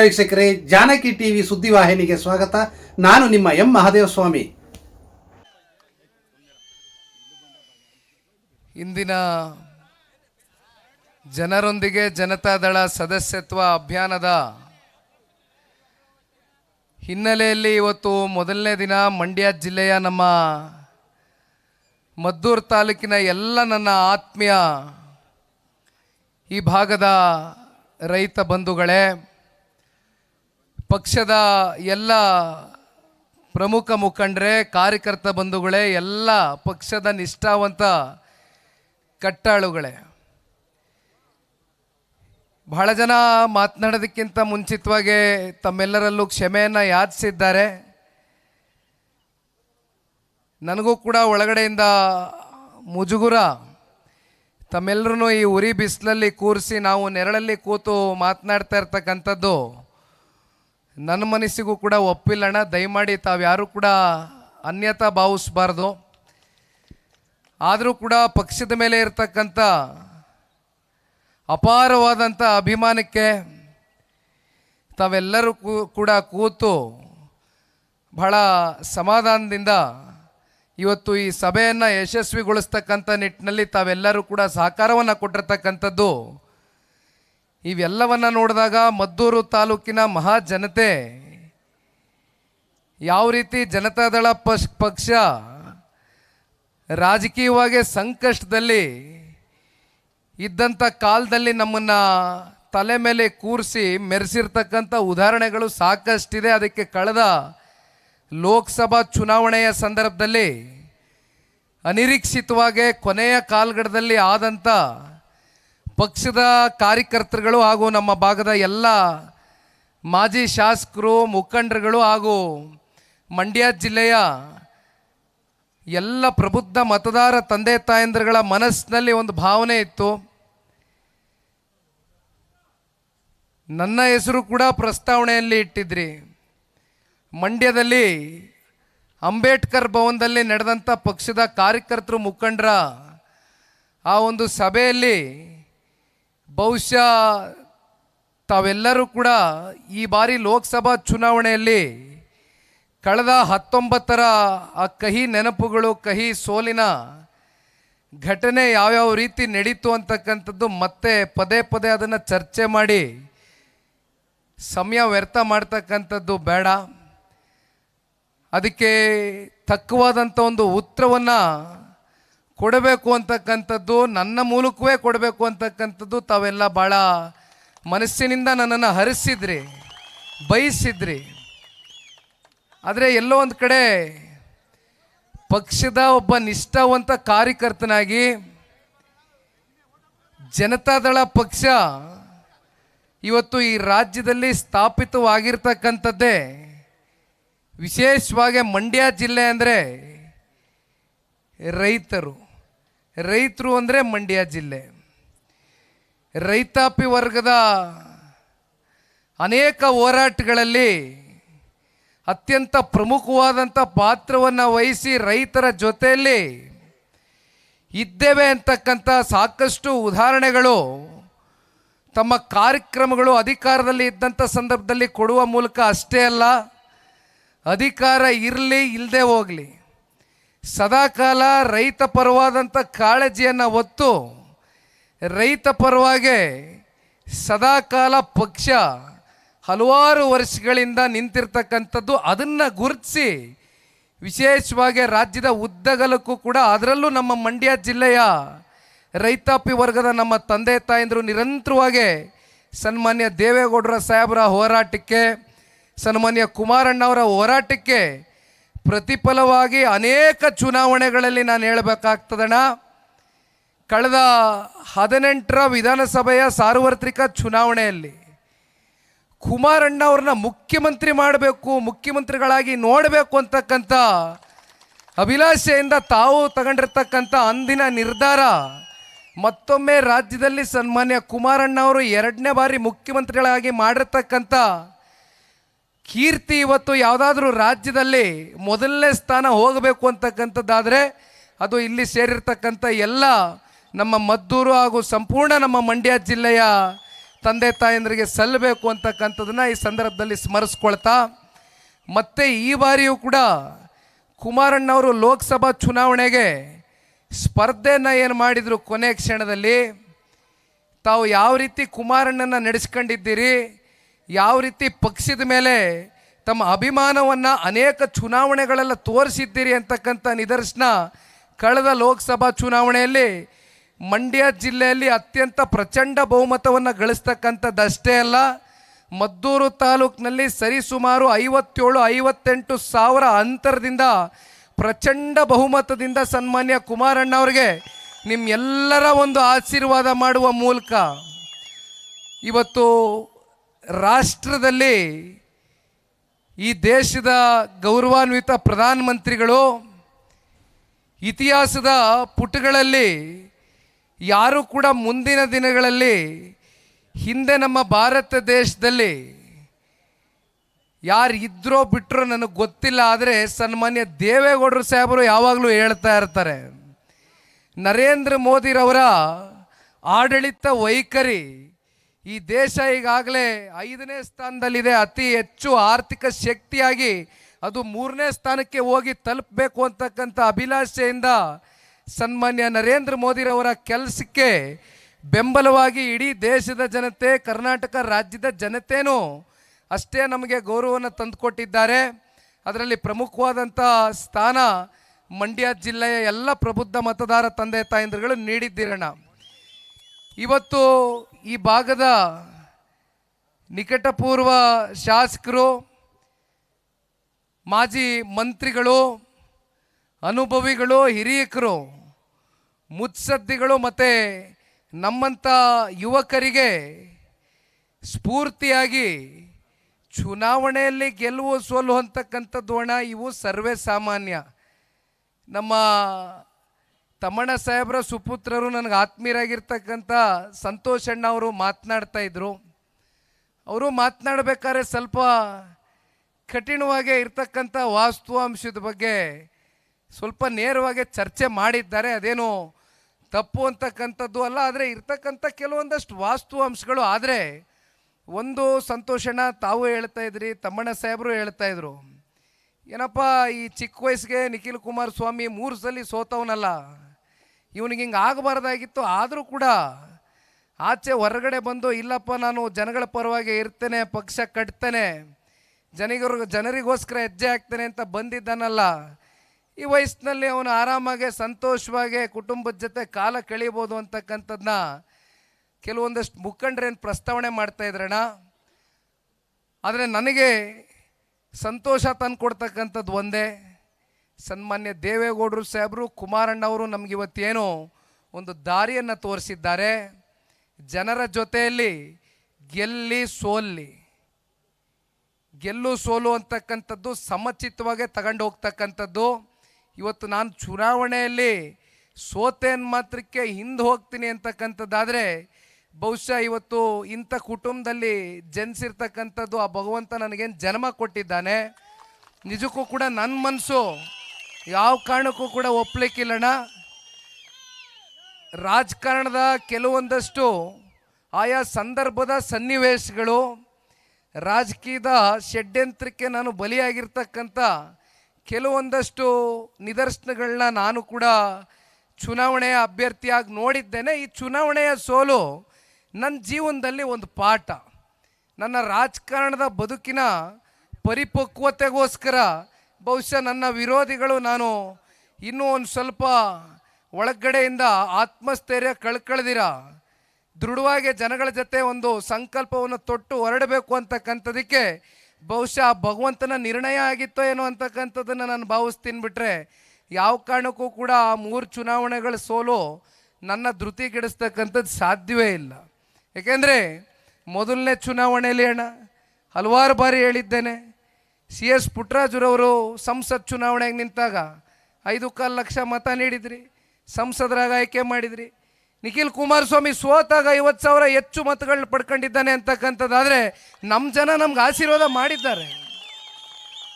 ವೀಕ್ಷಕರೇ, ಜಾನಕಿ ಟಿವಿ ಸುದ್ದಿವಾಹಿನಿಗೆ ಸ್ವಾಗತ. ನಾನು ನಿಮ್ಮ ಎಂ ಮಹಾದೇವಸ್ವಾಮಿ. ಇಂದಿನ ಜನರೊಂದಿಗೆ ಜನತಾದಳ ಸದಸ್ಯತ್ವ ಅಭಿಯಾನದ ಹಿನ್ನೆಲೆಯಲ್ಲಿ ಇವತ್ತು ಮೊದಲನೇ ದಿನ ಮಂಡ್ಯ ಜಿಲ್ಲೆಯ ನಮ್ಮ ಮದ್ದೂರು ತಾಲೂಕಿನ ಎಲ್ಲ ನನ್ನ ಆತ್ಮೀಯ ಈ ಭಾಗದ ರೈತ ಬಂಧುಗಳೇ ಪಕ್ಷದ ಎಲ್ಲ ಪ್ರಮುಖ ಮುಖಂಡರೇ, ಕಾರ್ಯಕರ್ತ ಬಂಧುಗಳೇ, ಎಲ್ಲ ಪಕ್ಷದ ನಿಷ್ಠಾವಂತ ಕಟ್ಟಾಳುಗಳೇ. ಬಹಳ ಜನ ಮಾತನಾಡೋದಕ್ಕಿಂತ ಮುಂಚಿತವಾಗಿ ತಮ್ಮೆಲ್ಲರಲ್ಲೂ ಕ್ಷಮೆಯನ್ನು ಯಾಚಿಸಿದ್ದಾರೆ. ನನಗೂ ಕೂಡ ಒಳಗಡೆಯಿಂದ ಮುಜುಗುರ. ತಮ್ಮೆಲ್ಲರೂ ಈ ಉರಿ ಬಿಸಿಲಲ್ಲಿ ಕೂರಿಸಿ ನಾವು ನೆರಳಲ್ಲಿ ಕೂತು ಮಾತನಾಡ್ತಾ ಇರ್ತಕ್ಕಂಥದ್ದು ನನ್ನ ಮನಸ್ಸಿಗೂ ಕೂಡ ಒಪ್ಪಿಲ್ಲಣ್ಣ. ದಯಮಾಡಿ ತಾವ್ಯಾರೂ ಕೂಡ ಅನ್ಯತಾ ಭಾವಿಸ್ಬಾರ್ದು. ಆದರೂ ಕೂಡ ಪಕ್ಷದ ಮೇಲೆ ಇರತಕ್ಕಂಥ ಅಪಾರವಾದಂಥ ಅಭಿಮಾನಕ್ಕೆ ತಾವೆಲ್ಲರೂ ಕೂಡ ಕೂತು ಬಹಳ ಸಮಾಧಾನದಿಂದ ಇವತ್ತು ಈ ಸಭೆಯನ್ನು ಯಶಸ್ವಿಗೊಳಿಸ್ತಕ್ಕಂಥ ನಿಟ್ಟಿನಲ್ಲಿ ತಾವೆಲ್ಲರೂ ಕೂಡ ಸಹಕಾರವನ್ನು ಕೊಟ್ಟಿರ್ತಕ್ಕಂಥದ್ದು ಇವೆಲ್ಲವನ್ನು ನೋಡಿದಾಗ ಮದ್ದೂರು ತಾಲೂಕಿನ ಮಹಾ ಜನತೆ ಯಾವ ರೀತಿ ಜನತಾದಳ ಪಕ್ಷ ಪಕ್ಷ ರಾಜಕೀಯವಾಗಿ ಸಂಕಷ್ಟದಲ್ಲಿ ಇದ್ದಂಥ ಕಾಲದಲ್ಲಿ ನಮ್ಮನ್ನು ತಲೆ ಮೇಲೆ ಕೂರಿಸಿ ಮೆರೆಸಿರ್ತಕ್ಕಂಥ ಉದಾಹರಣೆಗಳು ಸಾಕಷ್ಟಿದೆ. ಅದಕ್ಕೆ ಕಳೆದ ಲೋಕಸಭಾ ಚುನಾವಣೆಯ ಸಂದರ್ಭದಲ್ಲಿ ಅನಿರೀಕ್ಷಿತವಾಗಿ ಕೊನೆಯ ಕಾಲ್ಗಡದಲ್ಲಿ ಆದಂಥ ಪಕ್ಷದ ಕಾರ್ಯಕರ್ತರುಗಳು ಹಾಗೂ ನಮ್ಮ ಭಾಗದ ಎಲ್ಲ ಮಾಜಿ ಶಾಸಕರು, ಮುಖಂಡರುಗಳು ಹಾಗೂ ಮಂಡ್ಯ ಜಿಲ್ಲೆಯ ಎಲ್ಲ ಪ್ರಬುದ್ಧ ಮತದಾರ ತಂದೆ ತಾಯಂದಿರುಗಳ ಮನಸ್ಸಿನಲ್ಲಿ ಒಂದು ಭಾವನೆ ಇತ್ತು. ನನ್ನ ಹೆಸರು ಕೂಡ ಪ್ರಸ್ತಾವನೆಯಲ್ಲಿ ಇಟ್ಟಿದ್ರಿ. ಮಂಡ್ಯದಲ್ಲಿ ಅಂಬೇಡ್ಕರ್ ಭವನದಲ್ಲಿ ನಡೆದಂಥ ಪಕ್ಷದ ಕಾರ್ಯಕರ್ತರು, ಮುಖಂಡರ ಆ ಒಂದು ಸಭೆಯಲ್ಲಿ ಬಹುಶಃ ತಾವೆಲ್ಲರೂ ಕೂಡ ಈ ಬಾರಿ ಲೋಕಸಭಾ ಚುನಾವಣೆಯಲ್ಲಿ ಕಳೆದ ಹತ್ತೊಂಬತ್ತರ ಆ ಕಹಿ ನೆನಪುಗಳು, ಕಹಿ ಸೋಲಿನ ಘಟನೆ ಯಾವ್ಯಾವ ರೀತಿ ನಡೀತು ಅಂತಕ್ಕಂಥದ್ದು ಮತ್ತೆ ಪದೇ ಪದೇ ಅದನ್ನು ಚರ್ಚೆ ಮಾಡಿ ಸಮಯ ವ್ಯರ್ಥ ಮಾಡ್ತಕ್ಕಂಥದ್ದು ಬೇಡ. ಅದಕ್ಕೆ ತಕ್ಕವಾದಂಥ ಒಂದು ಉತ್ತರವನ್ನು ಕೊಡಬೇಕು ಅಂತಕ್ಕಂಥದ್ದು, ನನ್ನ ಮೂಲಕವೇ ಕೊಡಬೇಕು ಅಂತಕ್ಕಂಥದ್ದು ತಾವೆಲ್ಲ ಭಾಳ ಮನಸ್ಸಿನಿಂದ ನನ್ನನ್ನು ಹರಿಸಿದ್ರಿ, ಬಯಸಿದ್ರಿ. ಆದರೆ ಎಲ್ಲೋ ಒಂದು ಕಡೆ ಪಕ್ಷದ ಒಬ್ಬ ನಿಷ್ಠಾವಂತ ಕಾರ್ಯಕರ್ತನಾಗಿ ಜನತಾದಳ ಪಕ್ಷ ಇವತ್ತು ಈ ರಾಜ್ಯದಲ್ಲಿ ಸ್ಥಾಪಿತವಾಗಿರ್ತಕ್ಕಂಥದ್ದೇ ವಿಶೇಷವಾಗಿ ಮಂಡ್ಯ ಜಿಲ್ಲೆ ಅಂದರೆ ರೈತರು. ರೈತರು ಅಂದರೆ ಮಂಡ್ಯ ಜಿಲ್ಲೆ. ರೈತಾಪಿ ವರ್ಗದ ಅನೇಕ ಹೋರಾಟಗಳಲ್ಲಿ ಅತ್ಯಂತ ಪ್ರಮುಖವಾದಂಥ ಪಾತ್ರವನ್ನು ವಹಿಸಿ ರೈತರ ಜೊತೆಯಲ್ಲಿ ಇದ್ದೇವೆ ಅಂತಕ್ಕಂಥ ಸಾಕಷ್ಟು ಉದಾಹರಣೆಗಳು ತಮ್ಮ ಕಾರ್ಯಕ್ರಮಗಳು ಅಧಿಕಾರದಲ್ಲಿ ಇದ್ದಂಥ ಸಂದರ್ಭದಲ್ಲಿ ಕೊಡುವ ಮೂಲಕ ಅಷ್ಟೇ ಅಲ್ಲ, ಅಧಿಕಾರ ಇರಲಿ ಇಲ್ಲದೆ ಹೋಗಲಿ. ಸದಾಕಾಲ ರೈತ ಪರವಾದಂಥ ಕಾಳಜಿಯನ್ನು ಹೊತ್ತು ರೈತ ಪರವಾಗಿ ಸದಾಕಾಲ ಪಕ್ಷ ಹಲವಾರು ವರ್ಷಗಳಿಂದ ನಿಂತಿರ್ತಕ್ಕಂಥದ್ದು ಅದನ್ನು ಗುರುತಿಸಿ ವಿಶೇಷವಾಗಿ ರಾಜ್ಯದ ಉದ್ದಗಲಕ್ಕೂ ಕೂಡ ಅದರಲ್ಲೂ ನಮ್ಮ ಮಂಡ್ಯ ಜಿಲ್ಲೆಯ ರೈತಾಪಿ ವರ್ಗದ ನಮ್ಮ ತಂದೆ ತಾಯಂದರು ನಿರಂತರವಾಗಿ ಸನ್ಮಾನ್ಯ ದೇವೇಗೌಡರ ಸಾಹೇಬರ ಹೋರಾಟಕ್ಕೆ, ಸನ್ಮಾನ್ಯ ಕುಮಾರಣ್ಣವರ ಹೋರಾಟಕ್ಕೆ ಪ್ರತಿಫಲವಾಗಿ ಅನೇಕ ಚುನಾವಣೆಗಳಲ್ಲಿ ನಾನು ಹೇಳಬೇಕಾಗ್ತದಣ ಕಳೆದ ಹದಿನೆಂಟರ ವಿಧಾನಸಭೆಯ ಸಾರ್ವತ್ರಿಕ ಚುನಾವಣೆಯಲ್ಲಿ ಕುಮಾರಣ್ಣ ಅವ್ರನ್ನ ಮುಖ್ಯಮಂತ್ರಿ ಮಾಡಬೇಕು, ಮುಖ್ಯಮಂತ್ರಿಗಳಾಗಿ ನೋಡಬೇಕು ಅಂತಕ್ಕಂಥ ಅಭಿಲಾಷೆಯಿಂದ ತಾವು ತಗೊಂಡಿರ್ತಕ್ಕಂಥ ಅಂದಿನ ನಿರ್ಧಾರ, ಮತ್ತೊಮ್ಮೆ ರಾಜ್ಯದಲ್ಲಿ ಸನ್ಮಾನ್ಯ ಕುಮಾರಣ್ಣ ಅವರು ಎರಡನೇ ಬಾರಿ ಮುಖ್ಯಮಂತ್ರಿಗಳಾಗಿ ಮಾಡಿರ್ತಕ್ಕಂಥ ಕೀರ್ತಿ ಇವತ್ತು ಯಾವುದಾದ್ರೂ ರಾಜ್ಯದಲ್ಲಿ ಮೊದಲನೇ ಸ್ಥಾನ ಹೋಗಬೇಕು ಅಂತಕ್ಕಂಥದ್ದಾದರೆ ಅದು ಇಲ್ಲಿ ಸೇರಿರ್ತಕ್ಕಂಥ ಎಲ್ಲ ನಮ್ಮ ಮದ್ದೂರು ಹಾಗೂ ಸಂಪೂರ್ಣ ನಮ್ಮ ಮಂಡ್ಯ ಜಿಲ್ಲೆಯ ತಂದೆ ತಾಯಂದರಿಗೆ ಸಲ್ಲಬೇಕು ಅಂತಕ್ಕಂಥದ್ದನ್ನು ಈ ಸಂದರ್ಭದಲ್ಲಿ ಸ್ಮರಿಸ್ಕೊಳ್ತಾ, ಮತ್ತೆ ಈ ಬಾರಿಯೂ ಕೂಡ ಕುಮಾರಣ್ಣವರು ಲೋಕಸಭಾ ಚುನಾವಣೆಗೆ ಸ್ಪರ್ಧೆಯನ್ನು ಏನು ಮಾಡಿದರು ಕೊನೆ ಕ್ಷಣದಲ್ಲಿ, ತಾವು ಯಾವ ರೀತಿ ಕುಮಾರಣ್ಣನ ನಡೆಸ್ಕೊಂಡಿದ್ದೀರಿ ಯಾವ ರೀತಿ ಪಕ್ಷದ ಮೇಲೆ ತಮ್ಮ ಅಭಿಮಾನವನ್ನು ಅನೇಕ ಚುನಾವಣೆಗಳೆಲ್ಲ ತೋರಿಸಿದ್ದೀರಿ ಅಂತಕ್ಕಂಥ ನಿದರ್ಶನ ಕಳೆದ ಲೋಕಸಭಾ ಚುನಾವಣೆಯಲ್ಲಿ ಮಂಡ್ಯ ಜಿಲ್ಲೆಯಲ್ಲಿ ಅತ್ಯಂತ ಪ್ರಚಂಡ ಬಹುಮತವನ್ನು ಗಳಿಸ್ತಕ್ಕಂಥದ್ದಷ್ಟೇ ಅಲ್ಲ, ಮದ್ದೂರು ತಾಲೂಕಿನಲ್ಲಿ ಸರಿಸುಮಾರು ಐವತ್ತೇಳು, ಐವತ್ತೆಂಟು ಸಾವಿರ ಅಂತರದಿಂದ ಪ್ರಚಂಡ ಬಹುಮತದಿಂದ ಸನ್ಮಾನ್ಯ ಕುಮಾರಣ್ಣ ಅವರಿಗೆ ನಿಮ್ಮೆಲ್ಲರ ಒಂದು ಆಶೀರ್ವಾದ ಮಾಡುವ ಮೂಲಕ ಇವತ್ತು ರಾಷ್ಟ್ರದಲ್ಲಿ ಈ ದೇಶದ ಗೌರವಾನ್ವಿತ ಪ್ರಧಾನಮಂತ್ರಿಗಳು, ಇತಿಹಾಸದ ಪುಟಗಳಲ್ಲಿ, ಯಾರು ಕೂಡ ಮುಂದಿನ ದಿನಗಳಲ್ಲಿ, ಹಿಂದೆ ನಮ್ಮ ಭಾರತ ದೇಶದಲ್ಲಿ ಯಾರು ಇದ್ರೋ ಬಿಟ್ಟರೋ ನನಗೆ ಗೊತ್ತಿಲ್ಲ, ಆದರೆ ಸನ್ಮಾನ್ಯ ದೇವೇಗೌಡರು ಸಾಹೇಬರು ಯಾವಾಗಲೂ ಹೇಳ್ತಾ ಇರ್ತಾರೆ. ನರೇಂದ್ರ ಮೋದಿರವರ ಆಡಳಿತ ವೈಖರಿ ಈ ದೇಶ ಈಗಾಗಲೇ ಐದನೇ ಸ್ಥಾನದಲ್ಲಿದೆ. ಅತಿ ಹೆಚ್ಚು ಆರ್ಥಿಕ ಶಕ್ತಿಯಾಗಿ ಅದು ಮೂರನೇ ಸ್ಥಾನಕ್ಕೆ ಹೋಗಿ ತಲುಪಬೇಕು ಅಂತಕ್ಕಂಥ ಅಭಿಲಾಷೆಯಿಂದ ಸನ್ಮಾನ್ಯ ನರೇಂದ್ರ ಮೋದಿರವರ ಕೆಲಸಕ್ಕೆ ಬೆಂಬಲವಾಗಿ ಇಡೀ ದೇಶದ ಜನತೆ, ಕರ್ನಾಟಕ ರಾಜ್ಯದ ಜನತೆನೂ ಅಷ್ಟೇ ನಮಗೆ ಗೌರವವನ್ನು ತಂದುಕೊಟ್ಟಿದ್ದಾರೆ. ಅದರಲ್ಲಿ ಪ್ರಮುಖವಾದಂಥ ಸ್ಥಾನ ಮಂಡ್ಯ ಜಿಲ್ಲೆಯ ಎಲ್ಲ ಪ್ರಬುದ್ಧ ಮತದಾರ ತಂದೆ ತಾಯಂದಿರುಗಳು ನೀಡಿದ್ದಿರೋಣ ಇವತ್ತು ಈ ಭಾಗದ ನಿಕಟಪೂರ್ವ ಶಾಸಕರು, ಮಾಜಿ ಮಂತ್ರಿಗಳು, ಅನುಭವಿಗಳು, ಹಿರಿಯಕರು, ಮುತ್ಸದ್ದಿಗಳು ಮತ್ತು ನಮ್ಮಂಥ ಯುವಕರಿಗೆ ಸ್ಫೂರ್ತಿಯಾಗಿ ಚುನಾವಣೆಯಲ್ಲಿ ಗೆಲುವು ಸೋಲು ಅಂತಕ್ಕಂಥದ್ದು ಹಣ ಇವು ಸರ್ವೇ ಸಾಮಾನ್ಯ. ನಮ್ಮ ತಮ್ಮಣ್ಣ ಸಾಹೇಬ್ರ ಸುಪುತ್ರರು ನನಗೆ ಆತ್ಮೀಯರಾಗಿರ್ತಕ್ಕಂಥ ಸಂತೋಷ್ ಅಣ್ಣ ಅವರು ಮಾತನಾಡ್ತಾ ಇದ್ರು. ಅವರು ಮಾತನಾಡಬೇಕಾದ್ರೆ ಸ್ವಲ್ಪ ಕಠಿಣವಾಗಿ ಇರ್ತಕ್ಕಂಥ ವಾಸ್ತವಾಂಶದ ಬಗ್ಗೆ ಸ್ವಲ್ಪ ನೇರವಾಗಿ ಚರ್ಚೆ ಮಾಡಿದ್ದಾರೆ. ಅದೇನು ತಪ್ಪು ಅಂತಕ್ಕಂಥದ್ದು ಅಲ್ಲ, ಆದರೆ ಇರ್ತಕ್ಕಂಥ ಕೆಲವೊಂದಷ್ಟು ವಾಸ್ತವಾಂಶಗಳು. ಆದರೆ ಒಂದು ಸಂತೋಷಣ ತಾವು ಹೇಳ್ತಾ ಇದ್ರಿ, ತಮ್ಮಣ್ಣ ಸಾಹೇಬರು ಹೇಳ್ತಾ ಇದ್ರು. ಏನಪ್ಪ, ಈ ಚಿಕ್ಕ ವಯಸ್ಸಿಗೆ ನಿಖಿಲ್ ಕುಮಾರಸ್ವಾಮಿ ಮೂರು ಸಲ ಸೋತವನಲ್ಲ. ಇವನಿಗೆ ಹಿಂಗೆ ಆಗಬಾರ್ದಾಗಿತ್ತು, ಆದರೂ ಕೂಡ ಆಚೆ ಹೊರಗಡೆ ಬಂದು, ಇಲ್ಲಪ್ಪ, ನಾನು ಜನಗಳ ಪರವಾಗಿ ಇರ್ತೇನೆ, ಪಕ್ಷ ಕಟ್ತೇನೆ ಜನಿಗರು ಜನರಿಗೋಸ್ಕರ ಹೆಜ್ಜೆ ಹಾಕ್ತೇನೆ ಅಂತ ಬಂದಿದ್ದಾನಲ್ಲ, ಈ ವಯಸ್ಸಿನಲ್ಲಿ ಅವನು ಆರಾಮಾಗೆ, ಸಂತೋಷವಾಗಿ, ಕುಟುಂಬದ ಜೊತೆ ಕಾಲ ಕಳೀಬೋದು ಅಂತಕ್ಕಂಥದ್ದನ್ನ ಕೆಲವೊಂದಷ್ಟು ಮುಖಂಡರೇನು ಪ್ರಸ್ತಾವನೆ ಮಾಡ್ತಾ ಇದ್ರಣ ಆದರೆ ನನಗೆ ಸಂತೋಷ ತಂದು ಕೊಡ್ತಕ್ಕಂಥದ್ದು ಒಂದೇ. ಸನ್ಮಾನ್ಯ ದೇವೇಗೌಡರು ಸಾಹೇಬರು, ಕುಮಾರಣ್ಣವರು ನಮ್ಗೆ ಇವತ್ತೇನು ಒಂದು ದಾರಿಯನ್ನು ತೋರಿಸಿದ್ದಾರೆ. ಜನರ ಜೊತೆಯಲ್ಲಿ ಗೆಲ್ಲಿ ಸೋಲ್ಲಿ. ಗೆಲ್ಲು ಸೋಲು ಅಂತಕ್ಕಂಥದ್ದು ಸಮಚಿತವಾಗೆ ತಗೊಂಡು ಹೋಗ್ತಕ್ಕಂಥದ್ದು. ಇವತ್ತು ನಾನು ಚುನಾವಣೆಯಲ್ಲಿ ಸೋತೇನ್ ಮಾತ್ರಕ್ಕೆ ಹಿಂದೆ ಹೋಗ್ತೀನಿ ಅಂತಕ್ಕಂಥದ್ದಾದರೆ ಬಹುಶಃ ಇವತ್ತು ಇಂಥ ಕುಟುಂಬದಲ್ಲಿ ಜನಿಸಿರ್ತಕ್ಕಂಥದ್ದು ಆ ಭಗವಂತ ನನಗೇನು ಜನ್ಮ ಕೊಟ್ಟಿದ್ದಾನೆ? ನಿಜಕ್ಕೂ ಕೂಡ ನನ್ನ ಮನಸ್ಸು ಯಾವ ಕಾರಣಕ್ಕೂ ಕೂಡ ಒಪ್ಲಿಕ್ಕಿಲ್ಲಣ್ಣ. ರಾಜಕಾರಣದ ಕೆಲವೊಂದಷ್ಟು ಆಯಾ ಸಂದರ್ಭದ ಸನ್ನಿವೇಶಗಳು, ರಾಜಕೀಯದ ಷಡ್ಯಂತ್ರಕ್ಕೆ ನಾನು ಬಲಿಯಾಗಿರ್ತಕ್ಕಂಥ ಕೆಲವೊಂದಷ್ಟು ನಿದರ್ಶನಗಳನ್ನ ನಾನು ಕೂಡ ಚುನಾವಣೆಯ ಅಭ್ಯರ್ಥಿಯಾಗಿ ನೋಡಿದ್ದೇನೆ. ಈ ಚುನಾವಣೆಯ ಸೋಲು ನನ್ನ ಜೀವನದಲ್ಲಿ ಒಂದು ಪಾಠ. ನನ್ನ ರಾಜಕಾರಣದ ಬದುಕಿನ ಪರಿಪಕ್ವತೆಗೋಸ್ಕರ ಬಹುಶಃ ನನ್ನ ವಿರೋಧಿಗಳು ನಾನು ಇನ್ನೂ ಒಂದು ಸ್ವಲ್ಪ ಒಳಗಡೆಯಿಂದ ಆತ್ಮಸ್ಥೈರ್ಯ ಕಳ್ಕಳ್ದಿರ. ದೃಢವಾಗಿ ಜನಗಳ ಜೊತೆ ಒಂದು ಸಂಕಲ್ಪವನ್ನು ತೊಟ್ಟು ಹೊರಡಬೇಕು ಅಂತಕ್ಕಂಥದಕ್ಕೆ ಬಹುಶಃ ಭಗವಂತನ ನಿರ್ಣಯ ಆಗಿತ್ತೋ ಏನೋ ಅಂತಕ್ಕಂಥದ್ದನ್ನು ನಾನು ಭಾವಿಸ್ತೀನಿ ಬಿಟ್ಟರೆ ಯಾವ ಕಾರಣಕ್ಕೂ ಕೂಡ ಆ ಮೂರು ಚುನಾವಣೆಗಳ ಸೋಲು ನನ್ನ ಧೃತಿಗಿಡಿಸ್ತಕ್ಕಂಥದ್ದು ಸಾಧ್ಯವೇ ಇಲ್ಲ. ಏಕೆಂದರೆ ಮೊದಲನೇ ಚುನಾವಣೆಯಲ್ಲಿ ಅಣ್ಣ ಹಲವಾರು ಬಾರಿ ಹೇಳಿದ್ದೇನೆ. ಸಿ ಎಸ್ ಪುಟ್ರಾಜುರವರು ಸಂಸತ್ ಚುನಾವಣೆಗೆ ನಿಂತಾಗ ಐದು ಕಾಲು ಲಕ್ಷ ಮತ ನೀಡಿದ್ರಿ, ಸಂಸದರಾಗ ಆಯ್ಕೆ ಮಾಡಿದ್ರಿ. ನಿಖಿಲ್ ಕುಮಾರಸ್ವಾಮಿ ಸೋತಾಗ ಐವತ್ತು ಸಾವಿರ ಹೆಚ್ಚು ಮತಗಳನ್ನ ಪಡ್ಕೊಂಡಿದ್ದಾನೆ ಅಂತಕ್ಕಂಥದ್ದಾದರೆ ನಮ್ಮ ಜನ ನಮ್ಗೆ ಆಶೀರ್ವಾದ ಮಾಡಿದ್ದಾರೆ.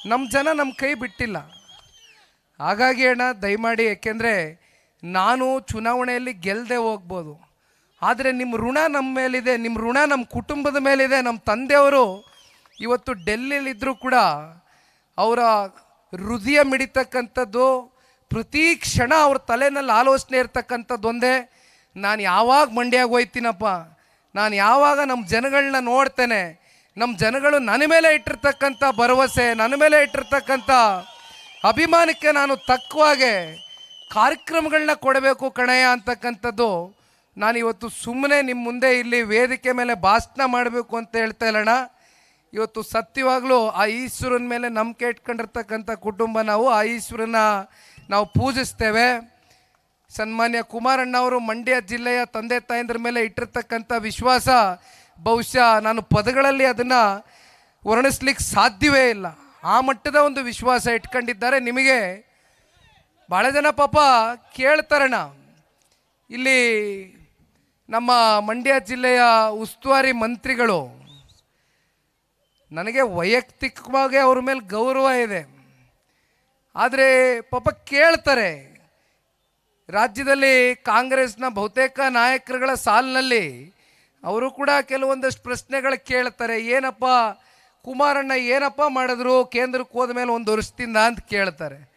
ನಮ್ಮ ಜನ ನಮ್ಮ ಕೈ ಬಿಟ್ಟಿಲ್ಲ. ಹಾಗಾಗಿ ಅಣ್ಣ, ದಯಮಾಡಿ ಏಕೆಂದರೆ ನಾನು ಚುನಾವಣೆಯಲ್ಲಿ ಗೆಲ್ಲದೆ ಹೋಗ್ಬೋದು. ಆದರೆ ನಿಮ್ಮ ಋಣ ನಮ್ಮ ಮೇಲಿದೆ ನಿಮ್ಮ ಋಣ ನಮ್ಮ ಕುಟುಂಬದ ಮೇಲಿದೆ ನಮ್ಮ ತಂದೆಯವರು ಇವತ್ತು ಡೆಲ್ಲಿಯಲ್ಲಿದ್ದರೂ ಕೂಡ ಅವರ ಹೃದಯ ಮಿಡಿತಕ್ಕಂಥದ್ದು, ಪ್ರತಿ ಕ್ಷಣ ಅವ್ರ ತಲೆನಲ್ಲಿ ಆಲೋಚನೆ ಇರ್ತಕ್ಕಂಥದ್ದು ಒಂದೇ, ನಾನು ಯಾವಾಗ ಮಂಡ್ಯಾಗ ಹೋಯ್ತೀನಪ್ಪ, ನಾನು ಯಾವಾಗ ನಮ್ಮ ಜನಗಳನ್ನ ನೋಡ್ತೇನೆ ನಮ್ಮ ಜನಗಳು ನನ್ನ ಮೇಲೆ ಇಟ್ಟಿರ್ತಕ್ಕಂಥ ಭರವಸೆ ನನ್ನ ಮೇಲೆ ಇಟ್ಟಿರ್ತಕ್ಕಂಥ ಅಭಿಮಾನಕ್ಕೆ ನಾನು ತಕ್ಕವಾಗೆ ಕಾರ್ಯಕ್ರಮಗಳನ್ನ ಕೊಡಬೇಕು ಕಣಯ್ಯ ಅಂತಕ್ಕಂಥದ್ದು, ನಾನು ಇವತ್ತು ಸುಮ್ಮನೆ ನಿಮ್ಮ ಮುಂದೆ ಇಲ್ಲಿ ವೇದಿಕೆ ಮೇಲೆ ಭಾಷಣ ಮಾಡಬೇಕು ಅಂತ ಹೇಳ್ತಾ ಇಲ್ಲಣ್ಣ ಇವತ್ತು ಸತ್ಯವಾಗ್ಲೂ ಆ ಈಶ್ವರನ ಮೇಲೆ ನಂಬಿಕೆ ಇಟ್ಕೊಂಡಿರ್ತಕ್ಕಂಥ ಕುಟುಂಬ ನಾವು, ಆ ಈಶ್ವರನ ನಾವು ಪೂಜಿಸ್ತೇವೆ. ಸನ್ಮಾನ್ಯ ಕುಮಾರಣ್ಣ ಅವರು ಮಂಡ್ಯ ಜಿಲ್ಲೆಯ ತಂದೆ ತಾಯಂದ್ರ ಮೇಲೆ ಇಟ್ಟಿರ್ತಕ್ಕಂಥ ವಿಶ್ವಾಸ, ಬಹುಶಃ ನಾನು ಪದಗಳಲ್ಲಿ ಅದನ್ನು ವರ್ಣಿಸ್ಲಿಕ್ಕೆ ಸಾಧ್ಯವೇ ಇಲ್ಲ. ಆ ಮಟ್ಟದ ಒಂದು ವಿಶ್ವಾಸ ಇಟ್ಕೊಂಡಿದ್ದಾರೆ. ನಿಮಗೆ ಭಾಳ ಜನ ಪಾಪ ಕೇಳ್ತಾರಣ. ಇಲ್ಲಿ ನಮ್ಮ ಮಂಡ್ಯ ಜಿಲ್ಲೆಯ ಉಸ್ತುವಾರಿ ಮಂತ್ರಿಗಳು ನನಗೆ ವೈಯಕ್ತಿಕವಾಗಿ ಅವ್ರ ಮೇಲೆ ಗೌರವ ಇದೆ. ಆದರೆ ಪಾಪ ಕೇಳ್ತಾರೆ. ರಾಜ್ಯದಲ್ಲಿ ಕಾಂಗ್ರೆಸ್ನ ಬಹುತೇಕ ನಾಯಕರುಗಳ ಸಾಲಿನಲ್ಲಿ ಅವರು ಕೂಡ ಕೆಲವೊಂದಷ್ಟು ಪ್ರಶ್ನೆಗಳು ಕೇಳ್ತಾರೆ. ಏನಪ್ಪ ಕುಮಾರಣ್ಣ ಏನಪ್ಪ ಮಾಡಿದ್ರು? ಕೇಂದ್ರಕ್ಕೆ ಹೋದ ಮೇಲೆ ಒಂದು ವರ್ಷದಿಂದ ಅಂತ ಕೇಳ್ತಾರೆ.